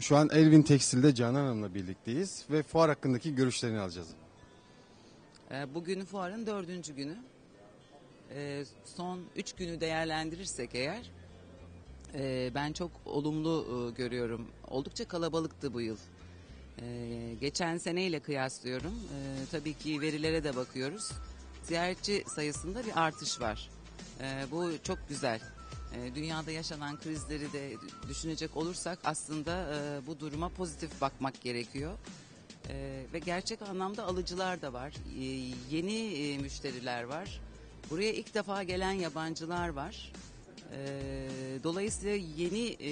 Şu an Elvin Tekstil'de Canan Hanım'la birlikteyiz ve fuar hakkındaki görüşlerini alacağız. Ee, Bugün fuarın dördüncü günü. Ee, Son üç günü değerlendirirsek eğer e, ben çok olumlu e, görüyorum. Oldukça kalabalıktı bu yıl. Ee, Geçen seneyle kıyaslıyorum. Ee, Tabii ki verilere de bakıyoruz. Ziyaretçi sayısında bir artış var. Ee, Bu çok güzel. Ee, Dünyada yaşanan krizleri de düşünecek olursak aslında e, bu duruma pozitif bakmak gerekiyor. Ee, ve gerçek anlamda alıcılar da var. Ee, yeni e, müşteriler var. Buraya ilk defa gelen yabancılar var. Ee, dolayısıyla yeni e,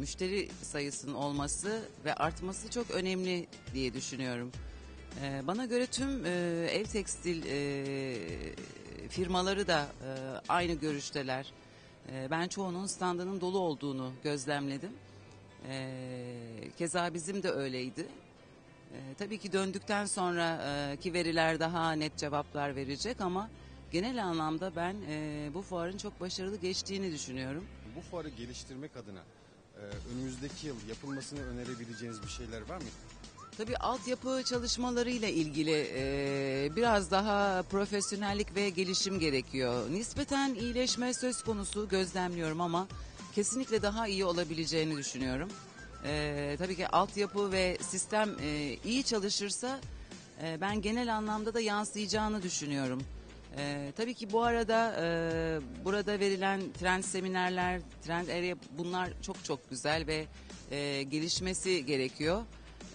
müşteri sayısının olması ve artması çok önemli diye düşünüyorum. Ee, bana göre tüm e, ev tekstil e, firmaları da e, aynı görüşteler. Ben çoğunun standının dolu olduğunu gözlemledim. Keza bizim de öyleydi. Tabii ki döndükten sonraki veriler daha net cevaplar verecek ama genel anlamda ben bu fuarın çok başarılı geçtiğini düşünüyorum. Bu fuarı geliştirmek adına e, önümüzdeki yıl yapılmasını önerebileceğiniz bir şeyler var mı? Tabii altyapı çalışmalarıyla ilgili e, biraz daha profesyonellik ve gelişim gerekiyor. Nispeten iyileşme söz konusu gözlemliyorum ama kesinlikle daha iyi olabileceğini düşünüyorum. E, tabii ki altyapı ve sistem e, iyi çalışırsa e, ben genel anlamda da yansıyacağını düşünüyorum. E, tabii ki bu arada e, burada verilen trend seminerler, trend area bunlar çok çok güzel ve e, gelişmesi gerekiyor.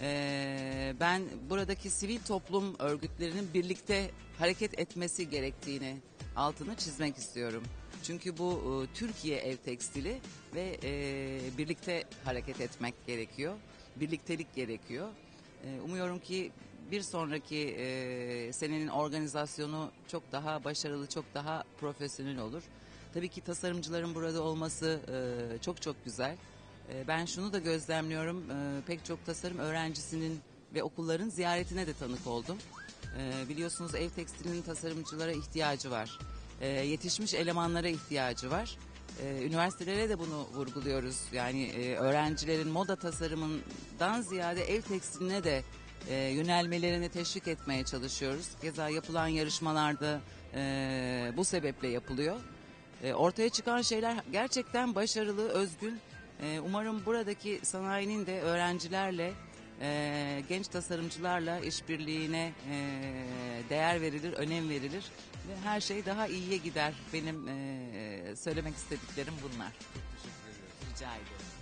Ee, ben buradaki sivil toplum örgütlerinin birlikte hareket etmesi gerektiğini altını çizmek istiyorum. Çünkü bu e, Türkiye ev tekstili ve e, birlikte hareket etmek gerekiyor. Birliktelik gerekiyor. E, umuyorum ki bir sonraki e, senenin organizasyonu çok daha başarılı, çok daha profesyonel olur. Tabii ki tasarımcıların burada olması e, çok çok güzel. E, Ben şunu da gözlemliyorum. e, Pek çok tasarım öğrencisinin ve okulların ziyaretine de tanık oldum. E, Biliyorsunuz ev tekstilinin tasarımcılara ihtiyacı var. E, Yetişmiş elemanlara ihtiyacı var. E, Üniversitelere de bunu vurguluyoruz. Yani e, öğrencilerin moda tasarımından ziyade ev tekstiline de e, yönelmelerini teşvik etmeye çalışıyoruz. Keza yapılan yarışmalarda e, bu sebeple yapılıyor. Ortaya çıkan şeyler gerçekten başarılı, özgün. Umarım buradaki sanayinin de öğrencilerle, e, genç tasarımcılarla işbirliğine e, değer verilir, önem verilir ve her şey daha iyiye gider. Benim e, söylemek istediklerim bunlar. Rica ederim.